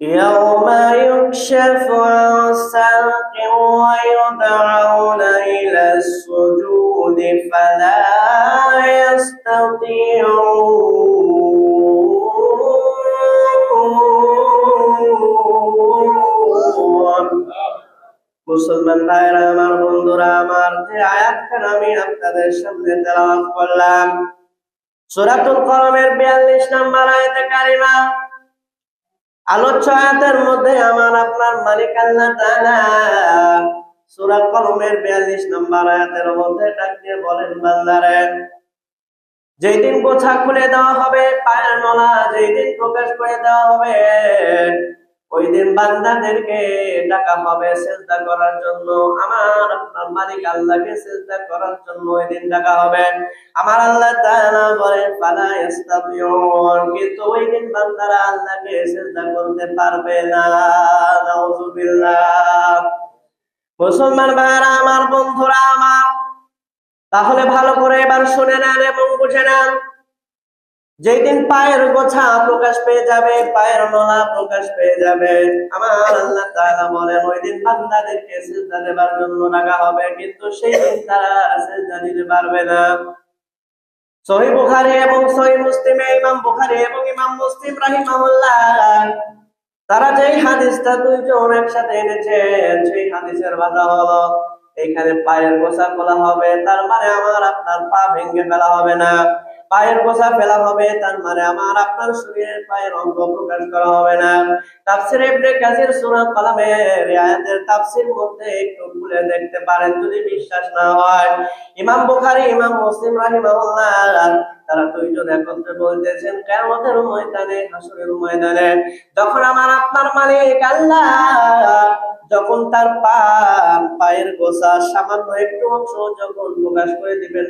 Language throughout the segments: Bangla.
يوم يكشف عن ساق ويدعون إلى السجود فلا يستطيعون মুসলমান ভাইরা আমার বন্ধুরা আমার যে আয়াতখান আমি আপনাদের সামনে তেলাওয়াত করলাম সূরাতুল কলমের 42 নম্বর আয়াতে কারিমা আলোচ্য আয়াতের মধ্যে আমার আপনার মালিক আল্লাহ তাআলা সূরা কলমের 42 নম্বর আয়াতের মধ্যে ডাক দিয়ে বলেন, বান্দারে যেই দিন গোছা খুলে দেওয়া হবে, পায়ের নলা যেই দিন প্রকাশ করে দেওয়া হবে ওই দিন বান্দাদেরকে ডাকা হবে সেজদা করার জন্য। আমার আপনার মালিক আল্লাহকে করার জন্য ওই দিন ডাকা হবে। আমার আল্লাহ তাআলা বলেন কিন্তু ওই দিন বান্দারা আল্লাহকে সেজদা করতে পারবে না। নাউজুবিল্লাহ মুসলমান ভাইরা আমার বন্ধুরা, আমার। তাহলে ভালো করে এবার শুনে নেন এবং বুঝে নেন। যেই দিন পায়ের গোছা প্রকাশ পেয়ে যাবে, পায়ের নলা প্রকাশ পেয়ে যাবে। আমার আল্লাহ তাআলা বলেন ওই দিন বান্দাদেরকে সিজদা দেবার জন্য ডাকা হবে, কিন্তু সেই দিন তারা সিজদা দিতে পারবে না। সহিহ বুখারী এবং সহিহ মুসলিমে ইমাম বুখারী এবং ইমাম মুসলিম রাহিমাহুল্লাহ, তারা যেই হাদিসটা দুইজন একসাথে এনেছেন, সেই হাদিসের বাধা হলো, এখানে পায়ের গোছা খোলা হবে, তার মানে আমার আপনার পা ভেঙে ফেলা হবে না। পায়ের গোছা ফেলা হবে, তার মানে আমার আপনার শরীরের পায়ের অঙ্গ প্রকাশ করা হবে না। তাফসির ইবনে কাসির সূরা কালামের আয়াতের তাফসির মধ্যে একটু খুলে দেখতে পারেন, যদি বিশ্বাস না হয়। ইমাম বুখারী, ইমাম মুসলিম রাহিমাহুল্লাহ তারা দুইজন একত্রে বলতেছেন কিয়ামতের ময়দানে, হাসরের ময়দানে। যখন আমার আপনার মালিক আল্লাহ যখন তার পায়ের গোসা সামান্য একটু অংশ যখন প্রকাশ করে দিবেন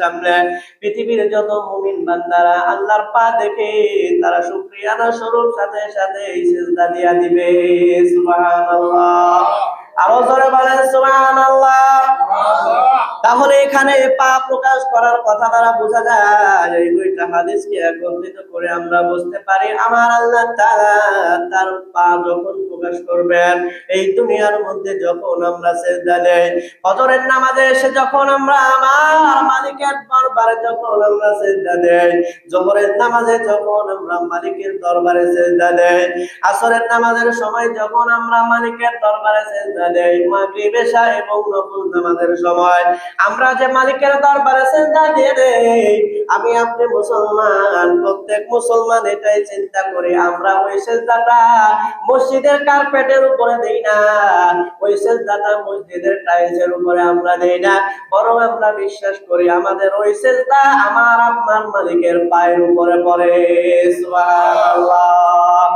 সামনে, পৃথিবীর যত মুমিন বান্দারা আল্লাহর পা দেখে তারা শুকরিয়া না স্বরূপ সাথে সাথে দিয়া দিবে। সুবহানাল্লাহ। আরও জোরে বলেন, সুবহানাল্লাহ। তাহলে এখানে পা প্রকাশ করার কথা দ্বারা বোঝা যায়, এই দুইটা হাদিসকে একত্রিত করে আমরা বুঝতে পারি, আমার আল্লাহ তার পা যখন প্রকাশ করবেন, এই দুনিয়ার মধ্যে যখন আমরা সেজদা দেই, ফজরের নামাজে এসে যখন আমরা আমার মালিকের দরবারে যখন আমরা সেজদা দেই, জোহরের নামাজে যখন আমরা মালিকের দরবারে সেজদা দেই, আসরের নামাজের সময় যখন আমরা মালিকের দরবারে সেজদা দেই, মাগরিব, এশা এবং নফল নামাজের সময়। আমরা যে মালিকের দরবারে সেজদা দিয়ে দেই, আমি আপনি মুসলমান, প্রত্যেক মুসলমান এটাই চিন্তা করি। আমরা ওই সেজদাটা মসজিদের কার্পেটের উপরে দেই না। ওই সেজদাটা মসজিদের টাইলসের উপরে আমরা দেই না। বরং আমরা বিশ্বাস করি আমাদের ওই সেজদা আমার আপনার মালিকের পায়ের উপরে পড়ে। সুবহানাল্লাহ।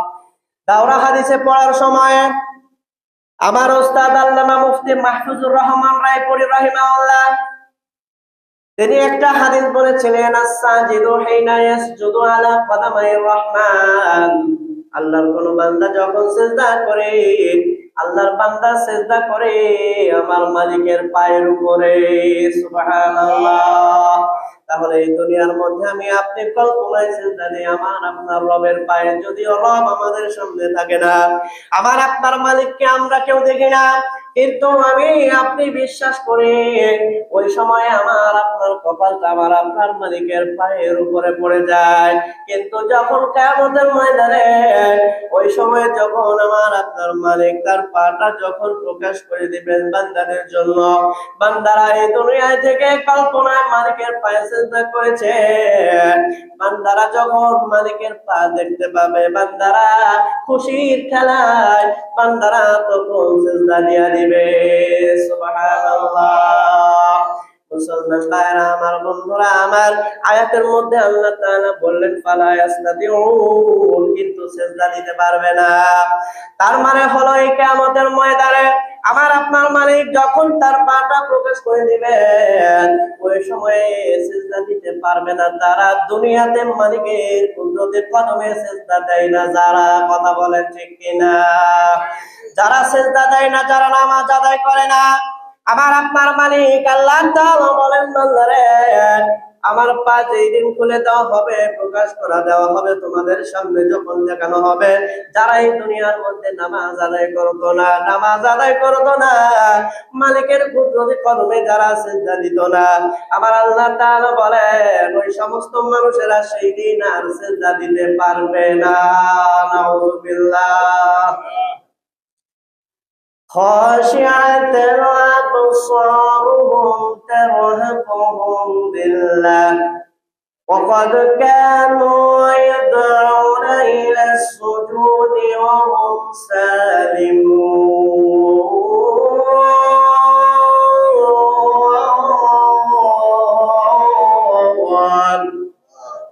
দাওরা হাদিসে পড়ার সময় আমার ওস্তাদ আল্লামা মুফতি মাহফুজুর রহমান রায়পুরি রাহিমাহুল্লাহ, তিনি একটা হাদিস বলেছিলেন, আস-সাজিদু হিনা ইয়াসজুদু আলা কদামাইর রহমান। আল্লাহর কোন বান্দা যখন সিজদা করে, আল্লাহর বান্দা সিজদা করে আমার মালিকের পায়ের উপরে, সুবহানাল্লাহ। তাহলে এই দুনিয়ার মধ্যে আমি আপনি কল্পনায় চিন্তা নেই, আমার আপনার রবের পায়ে যদি রব আমাদের সামনে থাকে না, আমার আপনার মালিককে আমরা কেউ দেখি না। কিন্তু আমি, আপনি বিশ্বাস করি ওই সময় আমার আপনার কপালটা আমার আপনার মালিকের পায়ের উপরে পড়ে যায়। কিন্তু যখন কেমতের ময়দানে, ওই সময় যখন আমার আপনার মালিক তার পাটা যখন প্রকাশ করে দিবেন বান্দাদের জন্য, বান্দারা এই দুনিয়ায় থেকে কল্পনায় মালিকের পায়ে চিন্তা করেছে। বান্দারা যখন মালিকের পা দেখতে পাবে, বান্দারা খুশির খেলায় বান্দারা তখন সিজদা দিয়া আমার, বন্ধুরা আমার, আয়াতের মধ্যে আল্লাহ বললেন, ফালা কিন্তু সিজদা দিতে পারবে না। তার মানে হলো এই কিয়ামতের ময়দানে আমার আপনার মালিক যখন তার পাটা প্রকাশ করে দিবেন ওই সময়ে সিজদা দিতে পারবে না তারা। দুনিয়াতে মালিকের কুদরতের কদমে সিজদা দেয় না। যারা কথা বলেন ঠিক কিনা? যারা সিজদা দেয় না, যারা নামাজ আদায় করে না আমার আপনার মালিক আল্লাহ বলেন আমার পা যেই দিন খুলে দেওয়া হবে প্রকাশ করা দেওয়া হবে তোমাদের সামনে যখন দেখানো হবে যারা এই দুনিয়ার মধ্যে নামাজ আদায় করতো না নামাজ আদায় করতো না মালিকের কুদরতি কর্মে যারা সেজদা দিত না আমার আল্লাহ তাআলা বলেন ওই সমস্ত মানুষেরা সেই দিন আর সেজদা দিতে পারবে না নাউযুবিল্লাহ خاشعة أبصارهم ترهقهم ذلة وقد كانوا يدعون إلى السجود وهم سالمون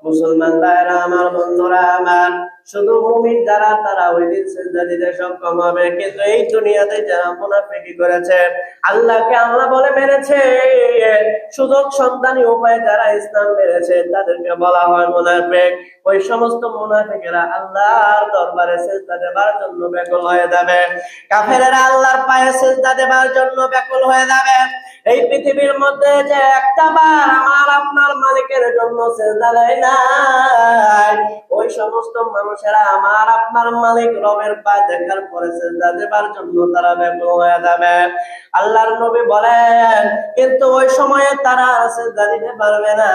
মুসলমান ভাইরা আমার বন্ধুরা আমার শুধু মুমিন যারা তারা ওই দিন সেজদা দিতে সক্ষম হবে কিন্তু এই দুনিয়াতে যারা মুনাফিকি করেছে আল্লাহকে আল্লাহ বলে মেরেছে। সুযোগ সন্তানী উপায়ে যারা ইসলাম মেরেছে, তাদেরকে বলা হয় মোনাফেক। ওই সমস্ত মোনাফেকেরা আল্লাহর দরবারে চেষ্টা দেবার জন্য ব্যাকুল হয়ে যাবে। কাফেরেরা আল্লাহর পায়ে সেজদা দেবার জন্য ব্যাকুল হয়ে যাবে। এই পৃথিবীর মধ্যে যে একটা বার আমার আপনার মালিকের জন্য সেজদা দেয় নাই, ওই সমস্ত মানুষেরা আমার আপনার মালিক রবের পা দেখার পরে সেজদা দেবার জন্য তারা ব্যগ্র হয়ে যাবে। আল্লাহর নবী বলেন, কিন্তু ওই সময়ে তারা সেজদা দিতে পারবে না।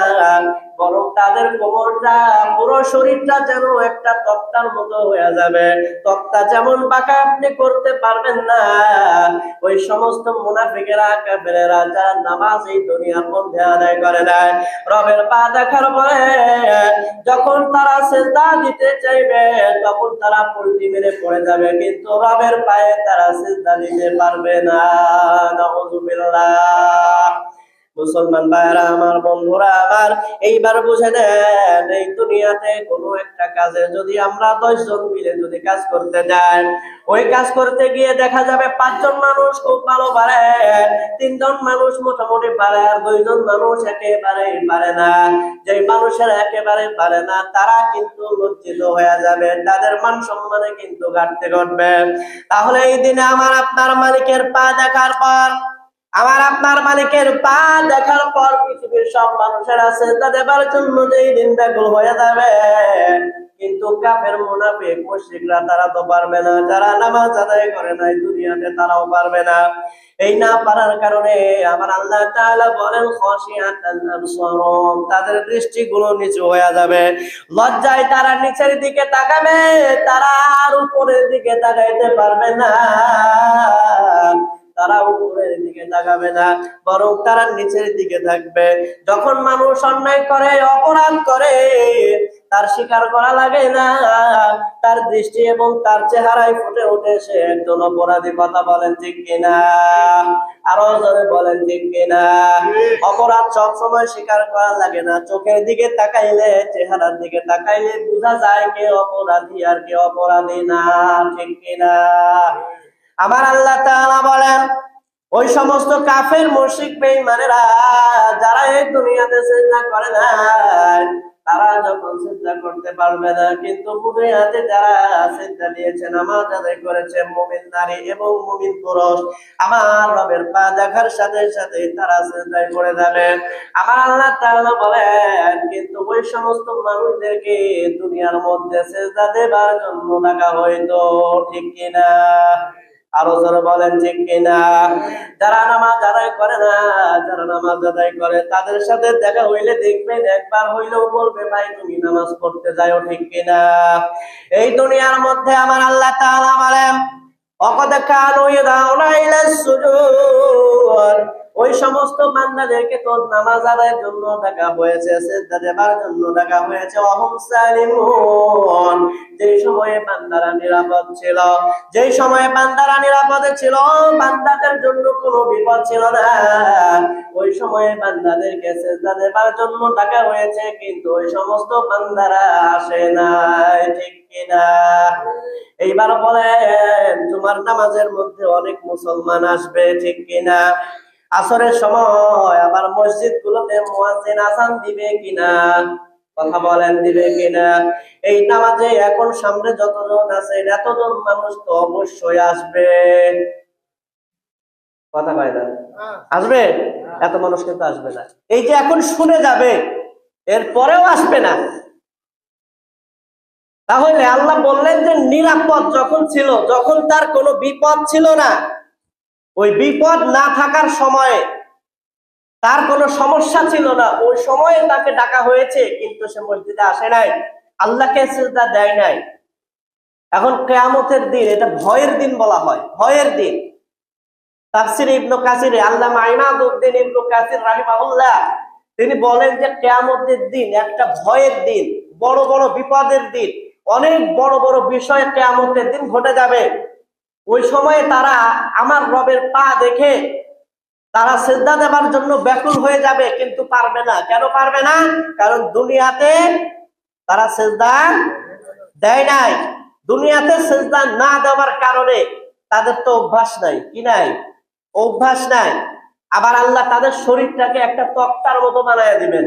বরং তাদের কোমরটা, পুরো শরীরটা যেন একটা তক্তার মতো হয়ে যাবে। তক্তা যেমন আপনি করতে পারবেন না, ওই সমস্ত মুনাফিকেরা নামাজ এই দুনিয়ার মধ্যে আদায় করে রবের পা দেখার পরে যখন তারা সেজদা দিতে চাইবে, তখন তারা পল্টি মেরে পড়ে যাবে, কিন্তু রবের পায়ে তারা সেজদা দিতে পারবে না। নাউযুবিল্লাহ মুসলমান ভাইরা আমার বন্ধুরা আমার এইবার বুঝে নেন, এই দুনিয়াতে কোনো একটা কাজে যদি আমরা দশজন মিলে যদি কাজ করতে যাই, ওই কাজ করতে গিয়ে দেখা যাবে পাঁচজন মানুষ খুব ভালো পারে, তিনজন মানুষ মোটামুটি পারে, আর দুইজন মানুষ একেবারে পারে না। যে মানুষের একেবারে পারে না, তারা কিন্তু লজ্জিত হয়ে যাবে, তাদের মান সম্মানে কিন্তু ঘাটতে ঘটবে। তাহলে এই দিনে আমার আপনার মালিকের পা দেখার পর আমার আপনার মালিকের পা দেখার পর পৃথিবীর সব মানুষের আছে, তা দেবার জন্য যেই দিন ব্যাকুল হয়ে যাবে। কিন্তু কাফের, মুনাফিক, মুশরিকরা তারা তো পারবে না। যারা নামাজ আদায় করে নাই দুনিয়াতে তারাও পারবে না। এই না পারার কারণে আমার আল্লাহ তাআলা বলেন, খাশিয়াতান আবসারুম, তাদের দৃষ্টিগুলো নিচু হয়ে যাবে। লজ্জায় তারা নিচের দিকে তাকাবে, তারা আর উপরের দিকে তাকাইতে পারবে না। তারা উপরের দিকে তাকাবে না, বরং তারা নিচের দিকে থাকবে। যখন মানুষ অন্যায় করে, অপরাধ করে, তার স্বীকার করা লাগে না। তার দৃষ্টি এবং তার চেহারায় ফুটে ওঠে সে একজন অপরাধী। কথা বলেন ঠিক কিনা? আরও জনে বলেন ঠিক কিনা? অপরাধ সব সময় স্বীকার করা লাগে না। চোখের দিকে তাকাইলে, চেহারার দিকে তাকাইলে বোঝা যায় কে অপরাধী আর কে অপরাধী না। ঠিক কিনা? আমার আল্লাহ বলেন, ওই সমস্ত কাফের মুশরিক বেঈমানেরা যারা এই দুনিয়াতে সিজদা করে না তারা যখন চিন্তা করতে পারবে না, কিন্তু দুনিয়াতে যারা সিজদা দিয়েছে, নামাজ আদায় করেছে, মুমিন নারী এবং মুমিন পুরুষ, আমার রবের পা দেখার সাথে সাথে তারা সিজদায় পড়ে যাবে। আমার আল্লাহ তাআলা বলেন, কিন্তু ওই সমস্ত মানুষদেরকে দুনিয়ার মধ্যে সিজদা দেবার জন্য ডাকা হয়তো, ঠিক কিনা? আরও যারা বলেন যে কিনা? যারা নামাজ আদায় করে না, যারা নামাজ আদায় করে, তাদের সাথে দেখা হইলে দেখবেন একবার হইলেও বলবে, ভাই, তুমি নামাজ পড়তে যাও ঠিক কিনা? এই দুনিয়ার মধ্যে আমার আল্লাহ তাআলা বলেন, অকদ কানু ইদাউনা ইলা সুজুদ ওই সমস্ত বান্দাদেরকে তো নামাজ আদায়ের জন্য ডাকা হয়েছে সেজদা দেবার জন্য ডাকা হয়েছে। অহম সালিমুন। যে সময়ে বান্দারা নিরাপদ ছিল যে সময়ে বান্দারা নিরাপদে ছিল, বান্দাদের জন্য কোনো বিপদ ছিল না। ওই সময়ে বান্দাদেরকে সেজদা দেবার জন্য ডাকা হয়েছে, কিন্তু ওই সমস্ত বান্দারা আসে নাই, ঠিক কিনা? এইবার বলেন, তোমার নামাজের মধ্যে অনেক মুসলমান আসবে, ঠিক কিনা? আসরের সময় আবার মসজিদ গুলোতে আজান দিবে কিনা? কথা বলেন দিবে কিনা? এই নামাজে এখন সামনে যতজন আছে এতজন মানুষ তো অবশ্যই আসবে। কথা কয় না? আসবে? এত মানুষ কিন্তু আসবে না। এই যে এখন শুনে যাবে আসবে না। তাহলে আল্লাহ বললেন যে নিরাপদ যখন ছিল যখন তার কোনো বিপদ ছিল না ওই বিপদ না থাকার সময়ে তার কোনো সমস্যা ছিল না। ওই সময়ে তাকে ডাকা হয়েছে, কিন্তু সে মসজিদে আসে নাই। আল্লাহকে সেজদা দেয় নাই। এখন কেয়ামতের দিন, এটা ভয়ের দিন বলা হয়, ভয়ের দিন। তাফসির ইবনু কাসিরে আল্লাহ মাইমাদউদ্দিন ইবনু কাসির রাহিমাহুল্লাহ, তিনি বলেন যে কেয়ামতের দিন একটা ভয়ের দিন, বড় বড় বিপদের দিন, অনেক বড় বড় বিষয় কেয়ামতের দিন ঘটে যাবে। ওই সময়ে তারা আমার রবের পা দেখে তারা সেজদা দেবার জন্য ব্যাকুল হয়ে যাবে, কিন্তু পারবে না। কেন পারবে না? কারণ দুনিয়াতে তারা সেজদা দেয় নাই। দুনিয়াতে সেজদা না দেওয়ার কারণে তাদের তো অভ্যাস নাই। কি নাই? অভ্যাস নাই। আবার আল্লাহ তাদের শরীরটাকে একটা তক্তার মতো বানায় দিবেন।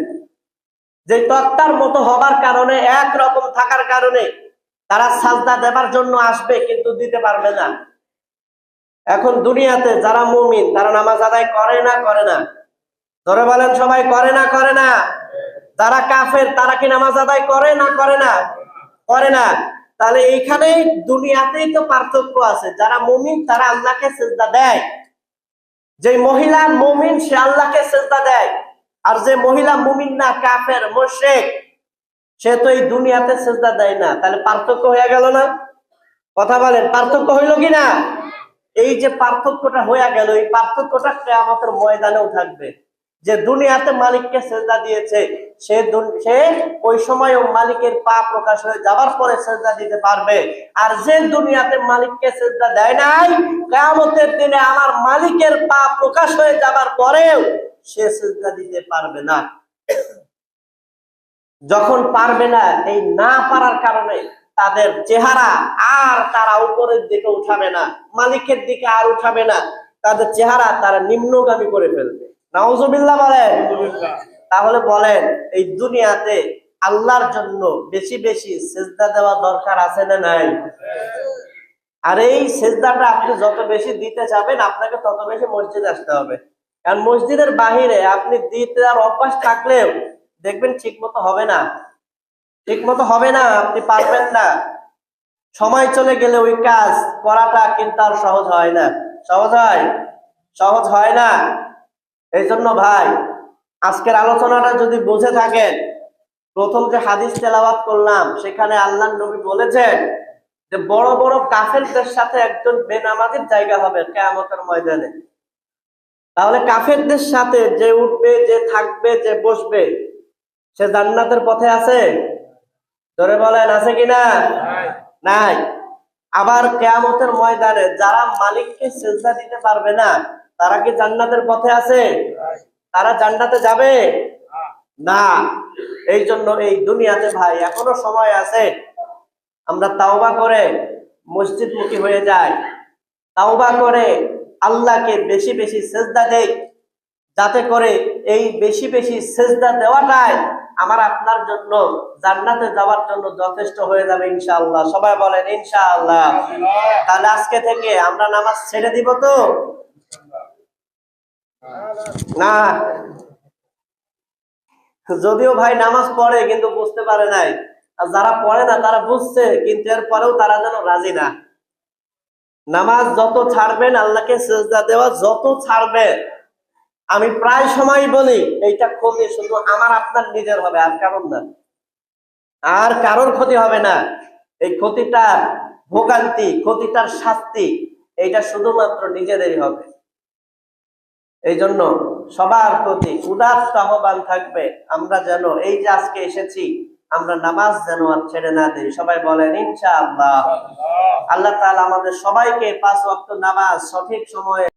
যে তক্তার মতো হবার কারণে এক রকম থাকার কারণে তারা সাজদা দেবার জন্য আসবে, কিন্তু দিতে পারবে না। এখন দুনিয়াতে যারা মুমিন, তারা নামাজ আদায় করে না করে না। ধরে বলেন সবাই, করে না করে না। যারা কাফের, তারা কি নামাজ আদায় করে না করে না? করে না। তাহলে এইখানে দুনিয়াতেই তো পার্থক্য আছে। যারা মুমিন, তারা আল্লাহকে সেজদা দেয়। যে মহিলা মুমিন, সে আল্লাহকে সেজদা দেয়। আর যে মহিলা মুমিন না, কাফের মোশেক সে তো এই দুনিয়াতে সেজদা দেয় না। তাহলে পার্থক্য হয়ে গেল না? কথা বলেন, পার্থক্য হইল কি না? এই যে পার্থক্যটা হয়ে গেল, এই পার্থক্যটা কেয়ামতের ময়দানেও থাকবে। যে দুনিয়াতে মালিককে সেজদা দিয়েছে, সে সে ওই সময় মালিকের পা প্রকাশ হয়ে যাবার পরে সেজদা দিতে পারবে। আর যে দুনিয়াতে মালিককে সেজদা দেয় নাই, কেয়ামতের দিনে আমার মালিকের পা প্রকাশ হয়ে যাবার পরেও সে সেজদা দিতে পারবে না। যখন পারবে না, এই না পারার কারণে তাদের চেহারা আর তারা উপরের দিকে উঠাবে না, মালিকের দিকে আর উঠাবে না, তাদের চেহারা তারা নিম্নগামী করে ফেলবে। নাউজুবিল্লাহ বলেন। তাহলে বলেন, এই দুনিয়াতে আল্লাহর জন্য বেশি বেশি সেজদা দেওয়া দরকার আছে না নাই? আর এই সেজদাটা আপনি যত বেশি দিতে চাবেন, আপনাকে তত বেশি মসজিদ আসতে হবে। কারণ মসজিদের বাহিরে আপনি দিতে আর অভ্যাস থাকলেও দেখবেন ঠিক মতো হবে না। ঠিক মতো হবে না, আপনি পারবেন না। সময় চলে গেলে ওই কাজ করাটা কিন্তু আর সহজ হয় না। সহজ হয়? সহজ হয় না। এই জন্য ভাই, আজকের আলোচনাটা যদি বুঝে থাকেন, প্রথম যে হাদিস তেলাওয়াত করলাম, সেখানে আল্লাহ নবী বলেছেন যে বড় বড় কাফেরদের সাথে একজন বেনামাজির জায়গা হবে কেয়ামতের ময়দানে। তাহলে কাফেরদের সাথে যে উঠবে, যে থাকবে, যে বসবে, সে জান্নাতের পথে আছে? ধরে বলেন আছে কিনা? নাই। আবার কেয়ামতের ময়দানে যারা মালিককে সেজদা দিতে পারবে না তারা কি জান্নাতের পথে আছে? তারা জান্নাতে যাবে? না। এই জন্য এই দুনিয়াতে ভাই এখনও সময় আছে। আমরা তাওবা করে মসজিদমুখী হয়ে যাই। তাওবা করে আল্লাহকে বেশি বেশি সেজদা দেই যাতে করে এই বেশি বেশি সেজদা দেওয়াটাই আমার আপনার জন্য জান্নাতে যাওয়ার জন্য যথেষ্ট হয়ে যাবে ইনশাআল্লাহ। সবাই বলেন ইনশাআল্লাহ। তাহলে আজকে থেকে আমরা নামাজ ছেড়ে দিব তো? না। যদিও ভাই নামাজ পড়ে কিন্তু বুঝতে পারে নাই। আর যারা পড়ে না, তারা বুঝছে, কিন্তু এরপরেও তারা যেন রাজি না। নামাজ যত ছাড়বেন, আল্লাহকে সেজদা দেওয়া যত ছাড়বেন আমি প্রায় সময় বলি এইটা ক্ষতি শুধু আমার আপনার নিজের হবে আর কারণ না। আর কারোর ক্ষতি হবে না। এই ক্ষতিটার ভোগান্তি ক্ষতিটার শাস্তি এইটা শুধুমাত্র নিজেদেরই হবে। এই জন্য সবার প্রতি উদাত্ত আহ্বান থাকবে আমরা যেন এই যে আজকে এসেছি আমরা নামাজ যেন আর ছেড়ে না দিই। সবাই বলেন ইনশাআল্লাহ। আল্লাহ তাআলা আমাদের সবাইকে পাঁচ ওয়াক্ত নামাজ সঠিক সময়ে